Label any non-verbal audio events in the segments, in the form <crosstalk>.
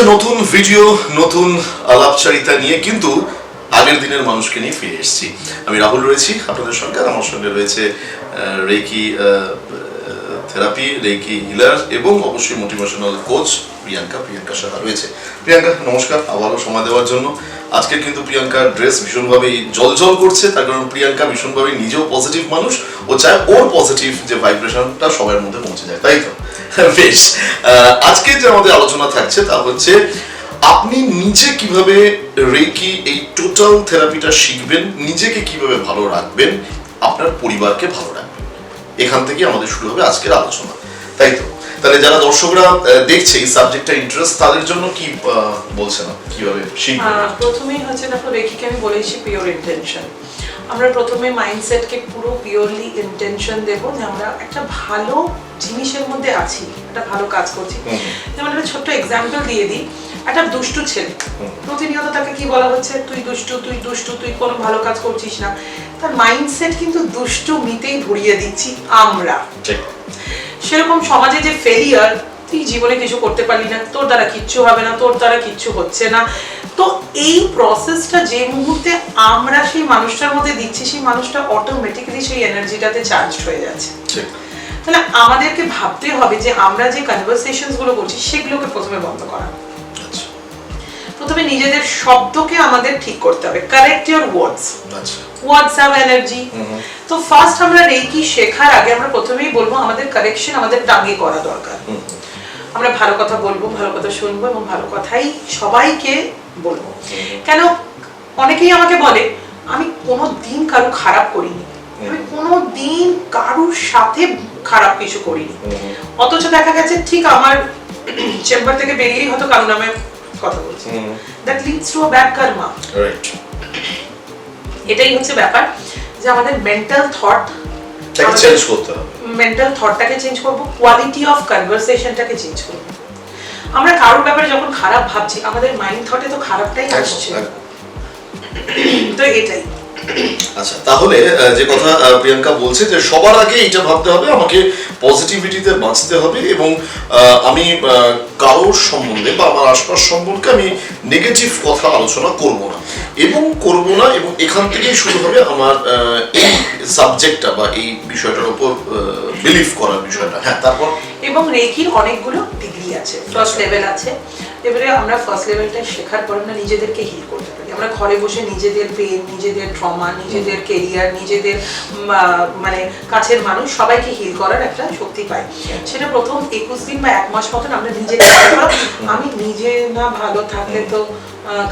একটা নতুন ভিডিও নতুন আলাপচারিতা নিয়ে কিন্তু আগের দিনের মানুষকে নিয়ে ফিরে এসেছি। আমি রাহুল রয়েছি আপনাদের সঙ্গে আমার সঙ্গে রয়েছে রেকি থেরাপি, রেকি হিলার এবং অবশ্যই মোটিভেশনাল কোচ প্রিয়াঙ্কা প্রিয়াঙ্কা সাহা রয়েছে। প্রিয়াঙ্কা, নমস্কার, আবারও সময় দেওয়ার জন্য। আজকে কিন্তু প্রিয়াঙ্কার ড্রেস ভীষণভাবেই জলজল করছে, তার কারণ প্রিয়াঙ্কা ভীষণভাবে নিজেও পজিটিভ মানুষ ও চায় ওর পজিটিভ যে ভাইব্রেশনটা সবার মধ্যে পৌঁছে যায়, তাই তো? <laughs> বেশ আজকে যে আমাদের আলোচনা থাকছে তা হচ্ছে আপনি নিজে কীভাবে রেকি এই টোটাল থেরাপিটা শিখবেন, নিজেকে কীভাবে ভালো রাখবেন, আপনার পরিবারকে ভালো রাখবেন? এখান থেকে আমাদের শুরু হবে আজকের আলোচনা। তাই তো? তাহলে যারা দর্শকরা দেখছে এই সাবজেক্টটা ইন্টারেস্ট তাদের জন্য কি বলছেন? কীভাবে শিখবেন? প্রথমেই হচ্ছে দেখো রেখিকে আমি বলেছি পিওর ইন্টেনশন আমরা প্রথমে মাইন্ডসেটকে পুরো পিওরলি ইন্টেনশন দেবো যে আমরা একটা ভালো জিনিসের মধ্যে আছি একটা ভালো কাজ করছি। যেমন একটা ছোট্ট এক্সাম্পল দিয়ে দিই একটা দুষ্টু ছেলে। প্রতিনিয়ত তাকে কি বলা হচ্ছে? তুই দুষ্টু তুই দুষ্টু তুই কোনো ভালো কাজ করছিস না। তার মাইন্ডসেট কিন্তু দুষ্টু মিতেই ভরিয়ে দিচ্ছি আমরা। সেরকম সমাজে যে ফেলিয়ার তুই জীবনে কিছু করতে পারলি না তোর দ্বারা কিচ্ছু হবে না তোর দ্বারা কিচ্ছু হচ্ছে না। তো এই প্রসেসটা যে মুহূর্তে আমরা সেই মানুষটার মধ্যে দিচ্ছি সেই মানুষটা অটোমেটিক্যালি সেই এনার্জিটাতে চার্জ হয়ে যাচ্ছে। তাহলে আমাদেরকে ভাবতে হবে যে আমরা যে কনভারসেশনসগুলো করছি সেগুলোকে প্রথমে বন্ধ করা। আচ্ছা। প্রথমে নিজেদের শব্দকে আমাদের ঠিক করতে হবে। Correct your words words have energy তো ফার্স্ট আমরা রেকি শেখার আগে আমরা প্রথমেই বলব আমাদের কারেকশন আমাদের টাঙ্গে করা দরকার। আমরা ভালো কথা বলব ভালো কথা শুনব এবং ভালো কথাই সবাইকে বলব। কেন? অনেকেই আমাকে বলে আমি কোনো দিন কারও খারাপ করিনি। আমি কোনো দিন কারোর সাথে খারাপ কিছু করিনি। অথচ দেখা গেছে ঠিক আমার চেম্বার থেকে বেরিয়েই হয়তো কারও নামে কথা বলছি। That leads to a bad karma right এটাই হচ্ছে ব্যাপার যে আমাদের মেন্টাল থট চেঞ্জ করতে হবে। মেন্টাল থটটাকে চেঞ্জ করব কোয়ালিটি অফ কনভারসেশনটাকে চেঞ্জ করব। আমরা কারোর ব্যাপারে যখন খারাপ ভাবছি আমাদের মাইন্ড থটে তো খারাপটাই আসছে। তো এটাই আচ্ছা তাহলে যে কথা প্রিয়াঙ্কা বলছে যে সবার আগে এটা ভাবতে হবে, আমাকে পজিটিভিটিতে বাঁচতে হবে এবং আমি কারোর সম্বন্ধে বা আমার আশপাশ সম্পর্কে আমি নেগেটিভ কথা আলোচনা করব না। এবং করব না, এবং এখান থেকেই শুরু হবে আমার এই সাবজেক্টটা বা এই বিষয়টার উপর বিলিভ করার বিষয়টা। হ্যাঁ তারপর? এবং রেকির অনেকগুলো ডিগ্রি আছে ফার্স্ট লেভেল আছে। এবারে আমরা ফার্স্ট লেভেলটা শেখার পর আমরা নিজেদেরকে হিল করতে আমরা ঘরে বসে নিজেদের পেন নিজেদের ট্রমা নিজেদের কেরিয়ার নিজেদের মানে কাছের মানুষ সবাইকে হিল করার একটা শক্তি পাই। সেটা প্রথম একুশ দিন বা এক মাস মতন আমরা নিজেকে আমি নিজে না ভালো থাকলে তো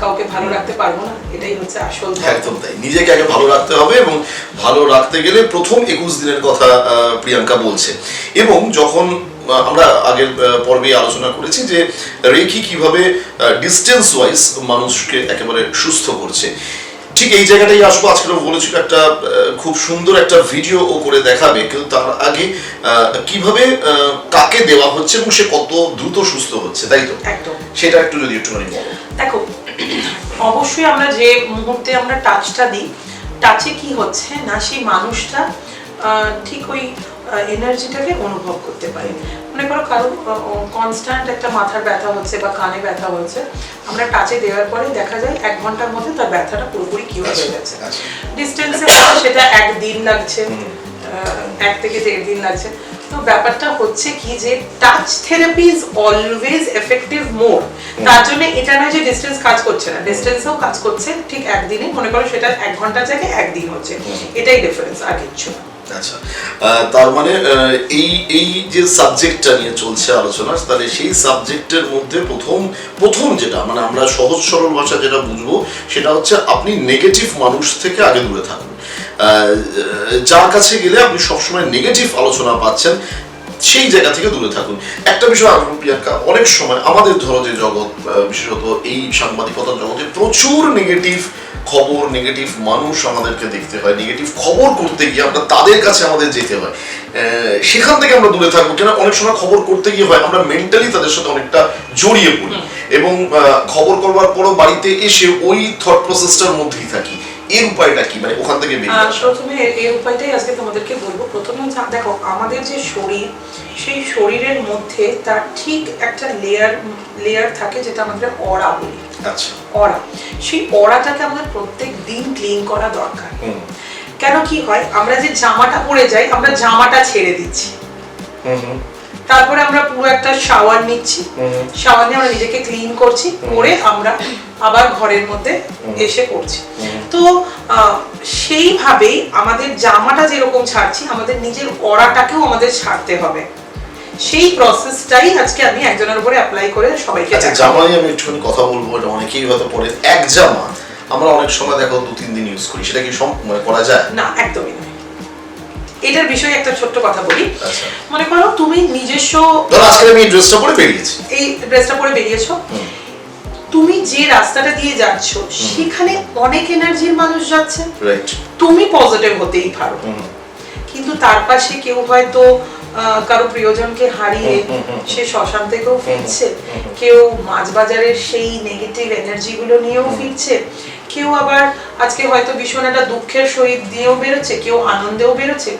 কাউকে ভালো রাখতে পারব না। এটাই হচ্ছে আসল। একদম তাই। নিজেকে আগে ভালো রাখতে হবে এবং ভালো রাখতে গেলে প্রথম একুশ দিনের কথা আহ, প্রিয়াঙ্কা বলছে। এবং যখন আমরা আগের পর্বে আলোচনা করেছি যে রেখি কীভাবে ডিস্টেন্স ওয়াইজ মানুষকে একেবারে সুস্থ করছে। ঠিক এই জায়গাটাই আসব। আজকে বলেছিল একটা খুব সুন্দর একটা ভিডিও ও করে দেখাবে কিন্তু তার আগে কীভাবে কাকে দেওয়া হচ্ছে এবং সে কত দ্রুত সুস্থ হচ্ছে তাই তো? একদম। সেটা একটু যদি একটুখানি বলো। দেখো অবশ্যই আমরা যে মুহূর্তে আমরা টাচটা দিই টাচে কি হচ্ছে? না সেই মানুষটা ঠিক ওই এনার্জিটাকে অনুভব করতে পারে। মনে করো কারও কনস্ট্যান্ট একটা মাথার ব্যথা হচ্ছে বা কানে ব্যথা হচ্ছে আমরা টাচে দেওয়ার পরে দেখা যায় এক ঘণ্টার মধ্যে তার ব্যথাটা পুরোপুরি কিউর হয়ে যাচ্ছে আচ্ছা। ডিস্টেন্সে সেটা একদিন লাগছে এক থেকে দেড় দিন লাগছে। তো ব্যাপারটা হচ্ছে কি যে touch therapy is always effective more তার জন্য এটা নয় যে ডিস্টেন্স কাজ করছে না। ডিস্টেন্সেও কাজ করছে ঠিক একদিনে। মনে করো সেটা এক ঘণ্টার জায়গায় একদিন হচ্ছে। এটাই ডিফারেন্স আর কিচ্ছু না। আচ্ছা। তার মানে এই এই যে সাবজেক্টটা নিয়ে চলছে আলোচনা, তাহলে সেই সাবজেক্টের মধ্যে প্রথম প্রথম যেটা মানে আমরা সহজ সরল ভাষা যেটা বুঝব, সেটা হচ্ছে আপনি নেগেটিভ মানুষ থেকে আগে দূরে থাকুন। যার কাছে গেলে আপনি সবসময় নেগেটিভ আলোচনা পাচ্ছেন, সেই জায়গা থেকে দূরে থাকুন। একটা বিষয় আসব প্রিয়াঙ্কা, অনেক সময় আমাদের ধরো যে জগৎ বিশেষত এই সাংবাদিকতার জগতে প্রচুর নেগেটিভ খবর নেগেটিভ মানুষ আমাদেরকে দেখতে হয় নেগেটিভ খবর করতে গিয়ে আমরা তাদের কাছে আমাদের যেতে হয়। সেখান থেকে আমরা দূরে থাকব। কেন? অনেক সময় খবর করতে গিয়ে হয় আমরা মেন্টালি তাদের সাথে অনেকটা জড়িয়ে পড়ি। এবং খবর করবার পরও বাড়িতে এসে ওই থট প্রসেসটার মধ্যেই থাকি। এর উপায়টা কি? মানে ওখান থেকে বেরিয়ে প্রথমে এই উপায়টাই আজকে তোমাদেরকে বলব। প্রথমে দেখো আমাদের যে শরীর সেই শরীরের মধ্যে তার ঠিক একটা লেয়ার লেয়ার থাকে যেটা আমাদের অরা বলি অরা। সেই অরাটাকে আমাদের প্রত্যেক দিন ক্লিন করা দরকার। কেন কি হয়? আমরা যে জামাটা পরে যাই আমরা জামাটা ছেড়ে দিচ্ছি। তারপরে আমরা পুরো একটা শাওয়ার নিচ্ছি। শাওয়ার নিয়ে আমরা নিজেকে ক্লিন করছি করে আমরা আবার ঘরের মধ্যে এসে পড়ছি। তো সেইভাবেই আমাদের জামাটা যেরকম ছাড়ছি আমাদের নিজের অরাটাকেও আমাদের ছাড়তে হবে। সেই প্রসেসটাই আজকে আমি একজনের উপরে অ্যাপ্লাই করে সবাইকে আচ্ছা দেখাবো। জামা নিয়ে আমি একটুখানি কথা বলব এটা অনেকেই হয়তো পরে। এক জামা আমরা অনেক সময় দেখো দু তিন দিন ইউজ করি সেটা কি মানে করা যায়? না একদমই নয় এটার বিষয়ে একটা ছোট্ট কথা বলি। আচ্ছা। মনে করো তুমি নিজস্ব ধরো আজকে আমি এই ড্রেসটা পরে বেরিয়েছি। এই ড্রেসটা পরে বেরিয়েছো। তুমি যে রাস্তাটা দিয়ে যাচ্ছ সেখানে অনেক এনার্জির মানুষ যাচ্ছে। তুমি পজিটিভ হতেই পারো। কিন্তু তার পাশে কেউ হয়তো কারও প্রিয়জনকে হারিয়ে সে শ্মশান থেকেও ফিরছে। কেউ মাছ বাজারের সেই নেগেটিভ এনার্জি গুলো নিয়েও ফিরছে। কেউ আবার আজকে হয়তো ভীষণ একটা দুঃখের সহিত দিয়েও বেরোচ্ছে কেউ আনন্দেও বেরোচ্ছে।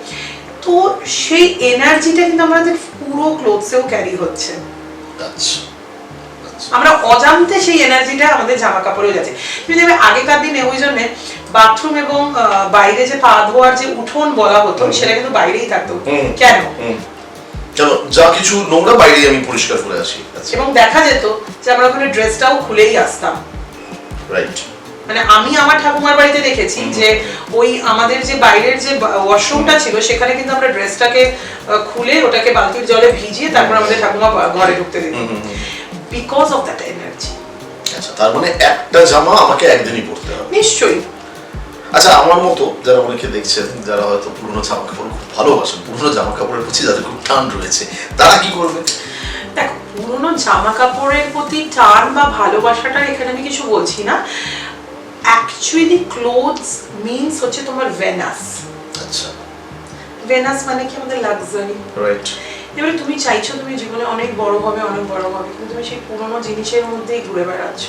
তো সেই এনার্জিটা কিন্তু আমাদের পুরো ক্লোথসেও ক্যারি হচ্ছে। আচ্ছা আমরা অজান্তে সেই এনার্জিটা আমাদের জামা কাপড়েও যাচ্ছে দেখবে আগেকার দিনে ওই জন্য বাথরুম এবং বাইরে যে পা ধোয়ার যে উঠোন বলা হতো সেটা কিন্তু বাইরেই থাকতো। কেন? চলো যা কিছু নোংরা বাইরে আমি পরিষ্কার করে আসি। আচ্ছা। এবং দেখা যেত যে আমরা ওখানে ড্রেসটাও খুলেই আসতাম। রাইট মানে আমি আমার ঠাকুমার বাড়িতে দেখেছি যে ওই আমাদের যে বাইরের যে ওয়াশরুমটা ছিল সেখানে কিন্তু আমরা ড্রেসটাকে খুলে ওটাকে বালতির জলে ভিজিয়ে তারপর আমাদের ঠাকুমা ঘরে ঢুকতে দিত। Hmm hmm hmm. Because of that energy আচ্ছা তার মানে একটা জামা আমাকে একদিনই পরতে হবে। নিশ্চয়ই। আচ্ছা আমার মতো যারা অনেকে দেখছেন যারা হয়তো পুরনো জামা কাপড় খুব ভালোবাসেন পুরনো জামা কাপড়ের প্রতি যাদের খুব টান রয়েছে তারা কি করবে? দেখো পুরোনো জামা কাপড়ের প্রতি টান বা ভালোবাসাটা এখানে আমি কিছু বলছি না। অ্যাকচুয়ালি ক্লোথস মিনস হচ্ছে তোমার ভেনাস আচ্ছা। ভেনাস মানে কি? আমাদের লাক্সারি রাইট এবারে তুমি চাইছো তুমি জীবনে অনেক বড় হবে অনেক বড় হবে কিন্তু তুমি সেই পুরোনো জিনিসের মধ্যেই ঘুরে বেড়াচ্ছ।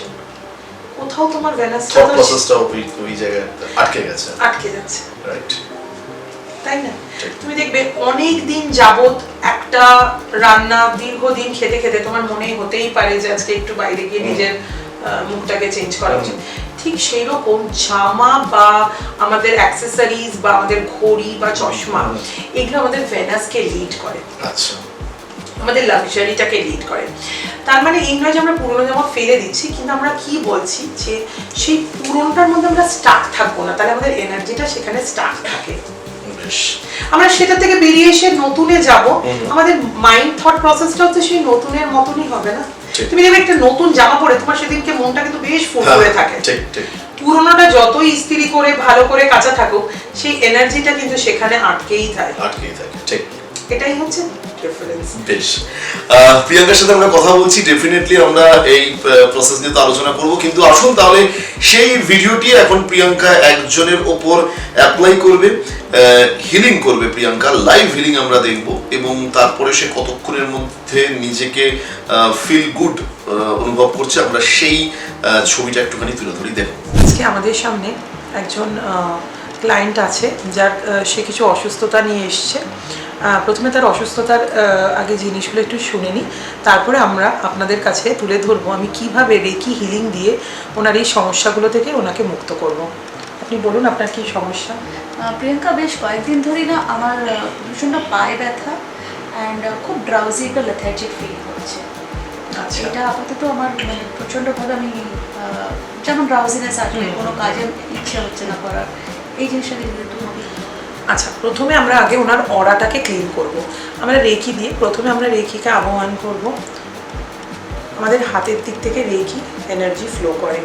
কোথাও তোমার তো প্রসেসটা ওই ওই জায়গায় আটকে গেছে। আটকে যাচ্ছে। রাইট তাই না? তুমি দেখবে অনেক দিন যাবত একটা রান্না দীর্ঘদিন খেতে খেতে তোমার মনে হতেই পারে যে আজকে একটু বাইরে গিয়ে নিজের মুখটাকে চেঞ্জ করা উচিত ঠিক সেই রকম জামা বা আমাদের অ্যাক্সেসরিজ বা আমাদের ঘড়ি বা চশমা এগুলো আমাদের ভেনাসকে লিড করে। আচ্ছা। আমাদের লাক্সারিটাকে লিড করে। তার মানে এই নয় যে আমরা পুরোনো জামা ফেলে দিচ্ছি কিন্তু আমরা কি বলছি যে সেই পুরনোটার মধ্যে আমরা স্টাক থাকব না তাহলে আমাদের এনার্জিটা সেখানে স্টাক থাকে। আমরা সেটা থেকে বেরিয়ে এসে নতুনে যাব। আমাদের মাইন্ড থট প্রসেসটা হচ্ছে সেই নতুনের মতনই হবে না। তুমি দেখবে একটা নতুন জামা পরে তোমার সেদিনকে মনটা কিন্তু বেশ ফুল হয়ে থাকে। হ্যাঁ, ঠিক ঠিক। পুরোনোটা যতই ইস্ত্রি করে ভালো করে কাঁচা থাকুক সেই এনার্জিটা কিন্তু সেখানে আটকেই থাকে। আটকেই থাকে ঠিক। এটাই হচ্ছে বেশ। প্রিয়াঙ্কার সাথে আমরা কথা বলছি ডেফিনেটলি আমরা এই প্রসেস নিয়ে তো আলোচনা করব। কিন্তু আসুন তাহলে সেই ভিডিওটি এখন প্রিয়াঙ্কা একজনের ওপর অ্যাপ্লাই করবে হিলিং করবে প্রিয়াঙ্কা। লাইভ হিলিং আমরা দেখব এবং তারপরে সে কতক্ষণের মধ্যে নিজেকে ফিল গুড অনুভব করছে আমরা সেই ছবিটা একটুখানি তুলে ধরি। দেখব আজকে আমাদের সামনে একজন ক্লায়েন্ট আছে যার সে কিছু অসুস্থতা নিয়ে এসছে। প্রথমে তার অসুস্থতার আগে জিনিসগুলো একটু শুনে নিই। তারপরে আমরা আপনাদের কাছে তুলে ধরবো আমি কীভাবে রেকি হিলিং দিয়ে ওনার এই সমস্যাগুলো থেকে ওনাকে মুক্ত করব। আপনি বলুন আপনার কি সমস্যা? প্রিয়াঙ্কা বেশ কয়েকদিন ধরেই না আমার ভীষণ পায়ে ব্যথা অ্যান্ড খুব ড্রাউজি একটা লেথার্জিক ফিল হচ্ছে। আচ্ছা। এটা আপাতত আমার মানে প্রচণ্ডভাবে আমি যেমন ড্রাউজিনেস হুম। কোনো কাজে ইচ্ছে হচ্ছে না করার এই জিনিসটা আমাকে আচ্ছা প্রথমে আমরা আগে ওনার অরাটাকে ক্লিন করব। আমরা রেখি দিয়ে প্রথমে আমরা রেখিকে আবহান করব আমাদের হাতের দিক থেকে রেখি এনার্জি ফ্লো করে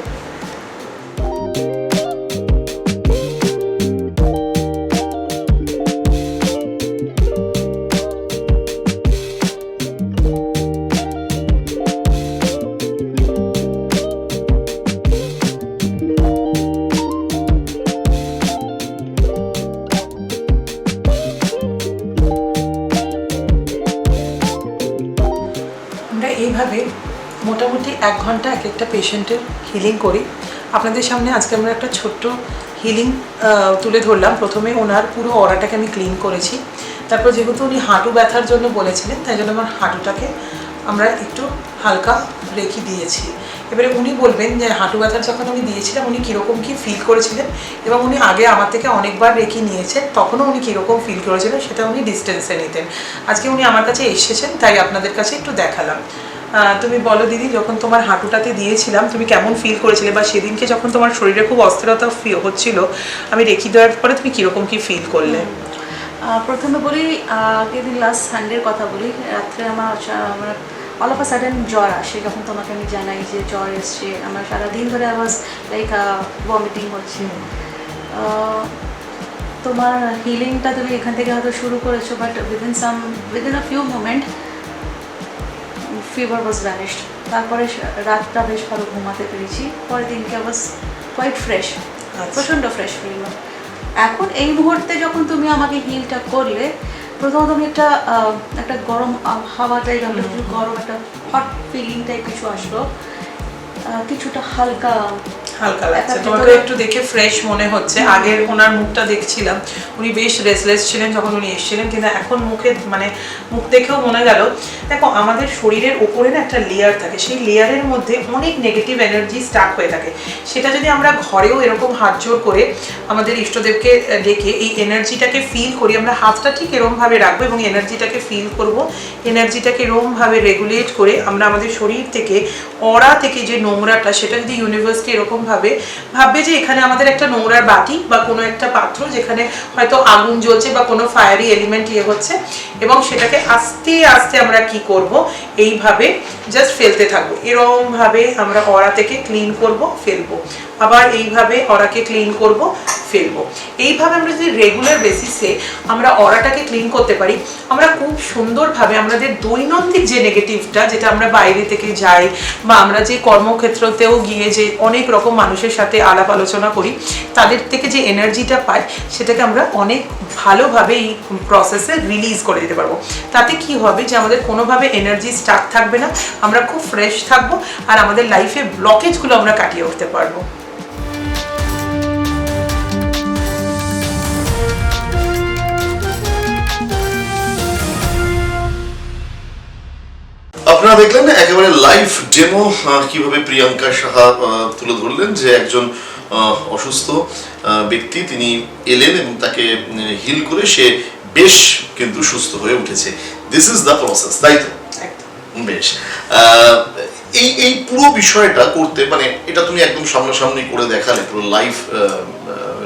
এইভাবে মোটামুটি এক ঘণ্টা এক একটা পেশেন্টের হিলিং করি। আপনাদের সামনে আজকে আমরা একটা ছোট্ট হিলিং তুলে ধরলাম। প্রথমে ওনার পুরো অরাটাকে আমি ক্লিন করেছি। তারপর যেহেতু উনি হাঁটু ব্যথার জন্য বলেছিলেন, তাই জন্য আমার হাঁটুটাকে আমরা একটু হালকা রেখে দিয়েছি। এবারে উনি বলবেন যে হাঁটু ব্যথার যখন উনি দিয়েছিলাম উনি কীরকম কী ফিল করেছিলেন এবং উনি আগে আমার থেকে অনেকবার রেখে নিয়েছেন, তখনও উনি কীরকম ফিল করেছিলেন সেটা উনি ডিস্টেন্সে নিতেন। আজকে উনি আমার কাছে এসেছেন, তাই আপনাদের কাছে একটু দেখালাম। তুমি বলো দিদি, যখন তোমার হাঁটুটাতে দিয়েছিলাম, তুমি কেমন ফিল করেছিলে বা সেদিনকে যখন তোমার শরীরে খুব অস্থিরতা হচ্ছিল, আমি রেখে দেওয়ার পরে তুমি কীরকম কী ফিল করলে? প্রথমে বলি আগের দিন লাস্ট সানডের কথা বলি, রাত্রে আমার আমার অল অফ আ সাডেন জ্বর আসে যখন তোমাকে আমি জানাই যে জ্বর এসছে আমার সারাদিন ধরে আওয়াজ লাইক ভমিটিং হচ্ছে। তোমার হিলিংটা তুমি এখান থেকে হয়তো শুরু করেছ but within some within a few moment fever was vanished তারপরে রাতটা বেশ ভালো ঘুমাতে পেরেছি। পরের দিনকে ওয়াজ কোয়াইট ফ্রেশ। প্রচণ্ড ফ্রেশ ফিল এখন এই মুহূর্তে যখন তুমি আমাকে হিলটা করলে প্রথমত আমি একটা একটা গরম হাওয়া টাইপ একটু গরম একটা হট ফিলিং টাইপ কিছু আসলো। কিছুটা হালকা হালকা লাগছে। তোমাকে একটু দেখে ফ্রেশ মনে হচ্ছে। আগের ওনার মুখটা দেখছিলাম। উনি বেশ রেসলেস ছিলেন যখন উনি এসেছিলেন কিন্তু এখন মুখে মানে মুখ দেখেও মনে গেল দেখো আমাদের শরীরের ওপরে না একটা লেয়ার থাকে। সেই লেয়ারের মধ্যে অনেক নেগেটিভ এনার্জি স্টাক হয়ে থাকে। সেটা যদি আমরা ঘরেও এরকম হাত জোর করে আমাদের ইষ্টদেবকে ডেকে এই এনার্জিটাকে ফিল করি আমরা হাতটা ঠিক এরমভাবে রাখব এবং এনার্জিটাকে ফিল করব। এনার্জিটাকে এরমভাবে রেগুলেট করে আমরা আমাদের শরীর থেকে অরা থেকে যে নোংরাটা সেটা যদি ইউনিভার্সকে এরকম ভাবে ভাববে যে এখানে আমাদের একটা নোংরার বাটি বা কোনো একটা পাত্র যেখানে হয়তো আগুন জ্বলছে বা কোনো ফায়ারি এলিমেন্ট ইয়ে হচ্ছে এবং সেটাকে আস্তে আস্তে আমরা কি করব? এইভাবে জাস্ট ফেলতে থাকব। এরকম ভাবে আমরা অরা থেকে ক্লিন করব, ফেলব। আবার এইভাবে অরাকে ক্লিন করব, ফেলব। এইভাবে আমরা যদি রেগুলার বেসিসে আমরা অরাটাকে ক্লিন করতে পারি, আমরা খুব সুন্দরভাবে আমাদের দৈনন্দিন যে নেগেটিভটা যেটা আমরা বাইরে থেকে যাই বা আমরা যে কর্মক্ষেত্রতেও গিয়ে যে অনেক রকম মানুষের সাথে আলাপ আলোচনা করি, তাদের থেকে যে এনার্জিটা পাই, সেটাকে আমরা অনেক ভালোভাবে এই প্রসেসে রিলিজ করে দিতে পারব। তাতে কি হবে যে আমাদের কোনোভাবে এনার্জি স্টাক থাকবে না, আমরা খুব ফ্রেশ থাকব আর আমাদের লাইফে ব্লকেজগুলো আমরা কাটিয়ে উঠতে পারব। আপনারা দেখলেন একেবারে লাইভ ডেমো কীভাবে প্রিয়াঙ্কা সাহা তুলে ধরলেন যে একজন অসুস্থ ব্যক্তি তিনি এলেন এবং তাকে হিল করে সে বেশ কিন্তু সুস্থ হয়ে উঠেছে। দিস ইজ দ্য প্রসেস তাই তো? বেশ। এই এই পুরো বিষয়টা করতে মানে এটা তুমি একদম সামনাসামনি করে দেখালে পুরো লাইভ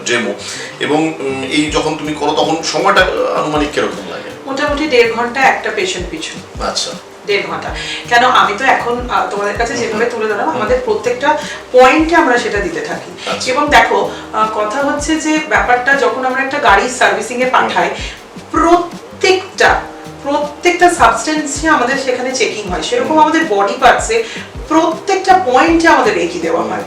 ডেমো এবং এই যখন তুমি করো তখন সময়টা আনুমানিক কীরকম লাগে? মোটামুটি দেড় ঘণ্টা একটা পেশেন্ট পিছু আচ্ছা। দেড় ঘণ্টা। কেন আমি তো এখন তোমাদের কাছে যেভাবে তুলে ধরলাম আমাদের প্রত্যেকটা পয়েন্টে আমরা সেটা দিতে থাকি। আচ্ছা। এবং দেখো কথা হচ্ছে যে ব্যাপারটা যখন আমরা একটা গাড়ির সার্ভিসিংয়ে এ পাঠাই প্রত্যেকটা প্রত্যেকটা সাবস্টেন্সে আমাদের সেখানে চেকিং হয়। সেরকম আমাদের বডি পার্টসে প্রত্যেকটা পয়েন্টে আমাদের রেখে দেওয়া হয়।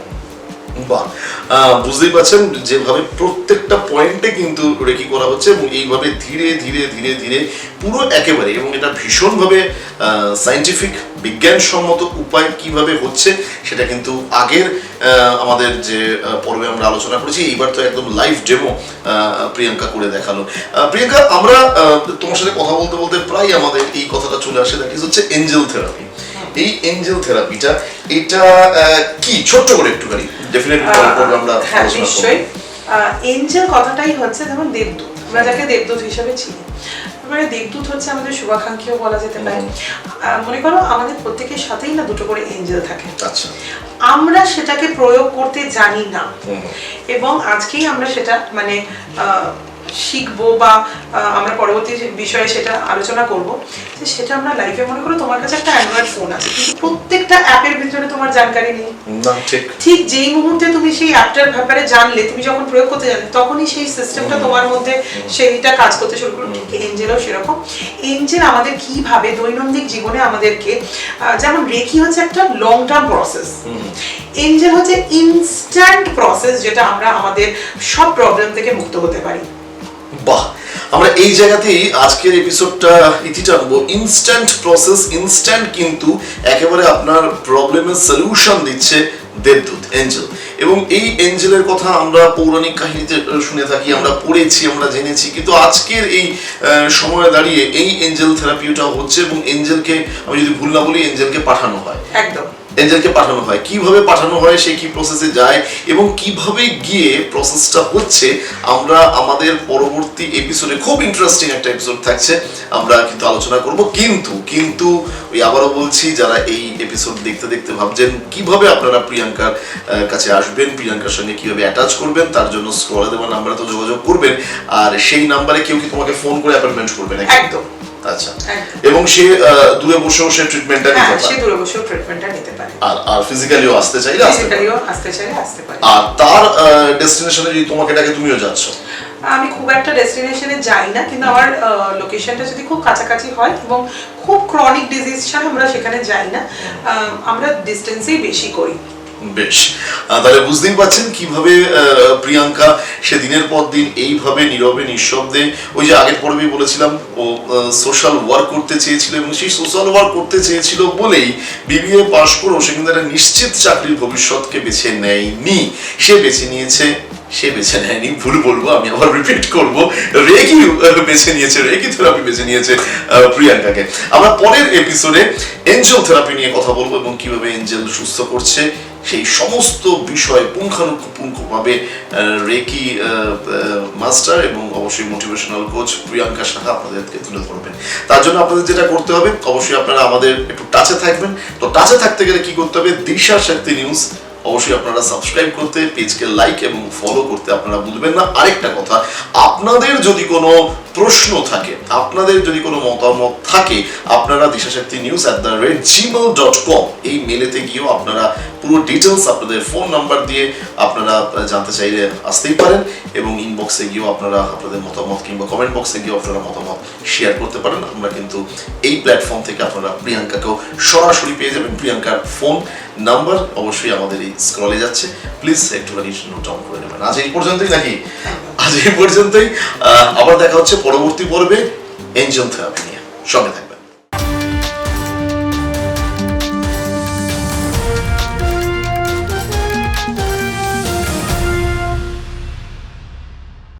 বুঝতেই পারছেন যেভাবে প্রত্যেকটা পয়েন্টে কিন্তু রেকি করা হচ্ছে এবং এইভাবে ধীরে ধীরে ধীরে ধীরে পুরো একেবারে এবং এটা ভীষণভাবে সাইন্টিফিক বিজ্ঞানসম্মত উপায় কীভাবে হচ্ছে সেটা কিন্তু আগের আমাদের যে পর্বে আমরা আলোচনা করেছি। এইবার তো একদম লাইভ ডেমো প্রিয়াঙ্কা করে দেখাল। প্রিয়াঙ্কা, আমরা তোমার সাথে কথা বলতে বলতে প্রায় আমাদের এই কথাটা চলে আসে দ্যাট ইজ হচ্ছে এঞ্জেল থেরাপি এই এঞ্জেল থেরাপিটা এটা কি? ছোট্ট করে একটুখানি ডেফিনেটলি আমরা হ্যাঁ নিশ্চয়ই। এঞ্জেল কথাটাই হচ্ছে যেমন দেবদূত। আমরা যাকে দেবদূত হিসেবে চিনি। মানে দেবদূত হচ্ছে আমাদের শুভাকাঙ্ক্ষীও বলা যেতে পারে। মনে করো আমাদের প্রত্যেকের সাথেই না দুটো করে এঞ্জেল থাকে। আচ্ছা। আমরা সেটাকে প্রয়োগ করতে জানি না। এবং আজকেই আমরা সেটা মানে আহ, শিখব বা আমরা পরবর্তী বিষয়ে সেটা আলোচনা করব। যে সেটা আমরা লাইফে মনে করো তোমার কাছে একটা অ্যান্ড্রয়েড ফোন আছে। কিন্তু প্রত্যেকটা অ্যাপের ভিতরে তোমার জানকারি নেই। ঠিক। যেই মুহূর্তে তুমি সেই অ্যাপটার ব্যাপারে জানলে তুমি যখন প্রয়োগ করতে জানলে তখনই সেই সিস্টেমটা তোমার মধ্যে সেইটা কাজ করতে শুরু করল। ঠিক এঞ্জেলও সেরকম। এঞ্জেল আমাদের কীভাবে দৈনন্দিন জীবনে আমাদেরকে যেমন রেখি হচ্ছে একটা লং টার্ম প্রসেস এঞ্জেল হচ্ছে ইনস্ট্যান্ট প্রসেস যেটা আমরা আমাদের সব প্রবলেম থেকে মুক্ত হতে পারি। বাহ, আমরা এই জায়গাতেই আজকের এপিসোডটা ইতি টানবো। ইনস্ট্যান্ট প্রসেস ইনস্ট্যান্ট কিন্তু একেবারে আপনার প্রবলেমের সলিউশন দিচ্ছে দেবদূত এঞ্জেল এবং এই এঞ্জেলের কথা আমরা পৌরাণিক কাহিনীতে শুনে থাকি, আমরা পড়েছি, আমরা জেনেছি, কিন্তু আজকের এই সময়ে দাঁড়িয়ে এই এঞ্জেল থেরাপিটা হচ্ছে এবং এঞ্জেলকে আমি যদি ভুল না বলি এঞ্জেলকে পাঠানো হয়। একদম। এঞ্জেলকে পাঠানো হয়। কীভাবে পাঠানো হয়, সে কি প্রসেসে যায় এবং কীভাবে গিয়ে প্রসেসটা হচ্ছে, আমরা আমাদের পরবর্তী এপিসোডে খুব ইন্টারেস্টিং একটা এপিসোড থাকছে, আমরা কিন্তু আলোচনা করব। কিন্তু কিন্তু ওই আবারও বলছি, যারা এই এপিসোড দেখতে দেখতে ভাবছেন, কীভাবে আপনারা প্রিয়াঙ্কার কাছে আসবেন, প্রিয়াঙ্কার সঙ্গে কীভাবে অ্যাটাচ করবেন, তার জন্য স্ক্রলে দেওয়া নাম্বারে তো যোগাযোগ করবেন, আর সেই নাম্বারে কেউ কি তোমাকে ফোন করে অ্যাপয়েন্টমেন্ট করবে নাকি? একদম। আচ্ছা। এবং সে দূরে বসেও সে ট্রিটমেন্টটা হ্যাঁ নিতে সে দূরে বসেও ট্রিটমেন্টটা নিতে পারে। আর আর ফিজিক্যালিও আসতে চাইলে আসতে পারে। আসতে চাইলে আসতে পারে। আর তার ডেস্টিনেশনে যদি তোমাকে ডাকে তুমিও যাচ্ছ? আমি খুব একটা ডেস্টিনেশনে যাই না কিন্তু আমার লোকেশনটা যদি খুব কাছাকাছি হয় এবং খুব ক্রনিক ডিজিজ ছাড়া আমরা সেখানে যাই না আমরা ডিস্টেন্সেই বেশি করি। বেশ। তাহলে বুঝতেই পারছেন কীভাবে প্রিয়াঙ্কা সে দিনের পর দিন এইভাবে নীরবে, নিঃশব্দে, ওই যে আগের পর্বেই বলেছিলাম, ও সোশ্যাল ওয়ার্ক করতে চেয়েছিল এবং সেই সোশ্যাল ওয়ার্ক করতে চেয়েছিল বলেই বিবিএ পাশ করেও সে কিন্তু একটা নিশ্চিত চাকরির ভবিষ্যৎকে বেছে নেয়নি। সে বেছে নিয়েছে সে বেছে নেয়নি, ভুল বলব, আমি আবার রিপিট করব। রেকি বেছে নিয়েছে, রেকি থেরাপি বেছে নিয়েছে প্রিয়াঙ্কাকে। আমরা পরের এপিসোডে এঞ্জেল থেরাপি নিয়ে কথা বলব এবং কীভাবে এঞ্জেল সুস্থ করছে, সেই সমস্ত বিষয় পুঙ্খানুপুঙ্খভাবে রেকি মাস্টার এবং অবশ্যই মোটিভেশনাল কোচ প্রিয়াঙ্কা সাহা আপনাদেরকে তুলে ধরবেন। তার জন্য আপনাদের যেটা করতে হবে, অবশ্যই আপনারা আমাদের একটু টাচে থাকবেন। তো টাচে থাকতে গেলে কি করতে হবে? দিশা শক্তি নিউজ অবশ্যই আপনারা সাবস্ক্রাইব করতে পেজকে লাইক এবং ফলো করতে আপনারা ভুলবেন না। আরেকটা কথা, আপনাদের যদি কোনো প্রশ্ন থাকে, আপনাদের যদি কোনো মতামত থাকে, আপনারা Dishashakti news at the rate Gmail dot com এই মেলেতে গিয়েও আপনারা পুরো ডিটেলস আপনাদের ফোন নাম্বার দিয়ে আপনারা জানতে চাইলে আসতেই পারেন এবং ইনবক্সে গিয়েও আপনারা আপনাদের মতামত কিংবা কমেন্ট বক্সে গিয়েও আপনারা মতামত শেয়ার করতে পারেন। আমরা কিন্তু এই প্ল্যাটফর্ম থেকে আপনারা প্রিয়াঙ্কাকেও সরাসরি পেয়ে যাবেন প্রিয়াঙ্কার ফোন নাম্বার অবশ্যই আমাদের এই স্ক্রলে যাচ্ছে। প্লিজ একটুখানি নোট ডাউন করে নেবেন। আজ এই পর্যন্তই নাকি? আজ এই পর্যন্তই। আবার দেখা হচ্ছে পরবর্তী পর্বে এনজিও থেরাপি নিয়ে। সঙ্গে থাকবেন